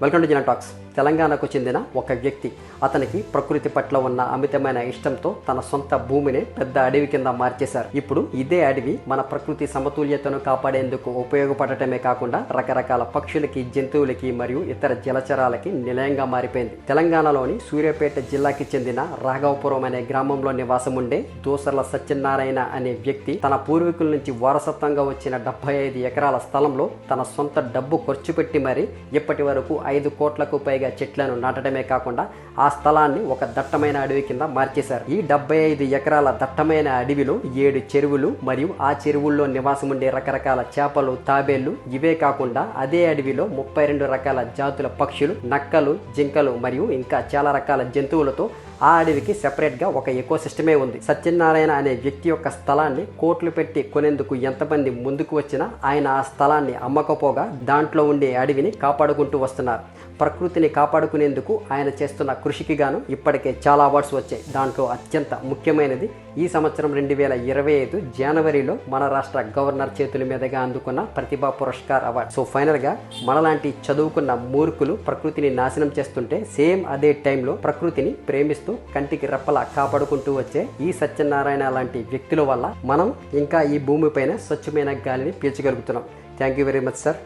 Welcome to Gina Talks. తెలంగాణకు చెందిన ఒక వ్యక్తి. అతనికి ప్రకృతి పట్ల ఉన్న అమితమైన ఇష్టంతో తన సొంత భూమిని పెద్ద అడవి కింద మార్చేశారు. ఇప్పుడు ఇదే అడవి మన ప్రకృతి సమతుల్యతను కాపాడేందుకు ఉపయోగపడటమే కాకుండా రకరకాల పక్షులకి జంతువులకి మరియు ఇతర జలచరాలకి నిలయంగా మారిపోయింది. తెలంగాణలోని సూర్యాపేట జిల్లాకి చెందిన రాఘవపురం అనే గ్రామంలో నివాసం ఉండే దోసర్ల సత్యనారాయణ అనే వ్యక్తి తన పూర్వీకుల నుంచి వారసత్వంగా వచ్చిన డెబ్బై ఐదు ఎకరాల స్థలంలో తన సొంత డబ్బు ఖర్చు పెట్టి మరి ఇప్పటి వరకు ఐదు కోట్లకు పైగా చెట్లను నాటడమే కాకుండా ఆ స్థలాన్ని ఒక దట్టమైన అడవి కింద మార్చేశారు. ఈ డెబ్బై ఐదు ఎకరాల దట్టమైన అడవిలో ఏడు చెరువులు మరియు ఆ చెరువుల్లో నివాసం ఉండే రకరకాల చేపలు తాబేళ్ళు ఇవే కాకుండా అదే అడవిలో ముప్పై రెండు రకాల జాతుల పక్షులు నక్కలు జింకలు మరియు ఇంకా చాలా రకాల జంతువులతో ఆ అడవికి సెపరేట్గా ఒక ఎకో సిస్టమే ఉంది. సత్యనారాయణ అనే వ్యక్తి యొక్క స్థలాన్ని కోట్లు పెట్టి కొనేందుకు ఎంతమంది ముందుకు వచ్చినా ఆయన ఆ స్థలాన్ని అమ్మకపోగా దాంట్లో ఉండే అడవిని కాపాడుకుంటూ వస్తున్నారు. ప్రకృతిని కాపాడుకునేందుకు ఆయన చేస్తున్న కృషికి గాను ఇప్పటికే చాలా అవార్డ్స్ వచ్చాయి. దాంట్లో అత్యంత ముఖ్యమైనది ఈ సంవత్సరం రెండు వేల ఇరవై ఐదు జనవరిలో మన రాష్ట్ర గవర్నర్ చేతుల మీదుగా అందుకున్న ప్రతిభా పురస్కార్ అవార్డ్. సో ఫైనల్గా మనలాంటి చదువుకున్న మూర్ఖులు ప్రకృతిని నాశనం చేస్తుంటే సేమ్ అదే టైంలో ప్రకృతిని ప్రేమిస్తూ కంటికి రెప్పలా కాపాడుకుంటూ వచ్చే ఈ సత్యనారాయణ లాంటి వ్యక్తుల వల్ల మనం ఇంకా ఈ భూమిపైన స్వచ్ఛమైన గాలిని పీల్చగలుగుతున్నాం. Thank you very much sir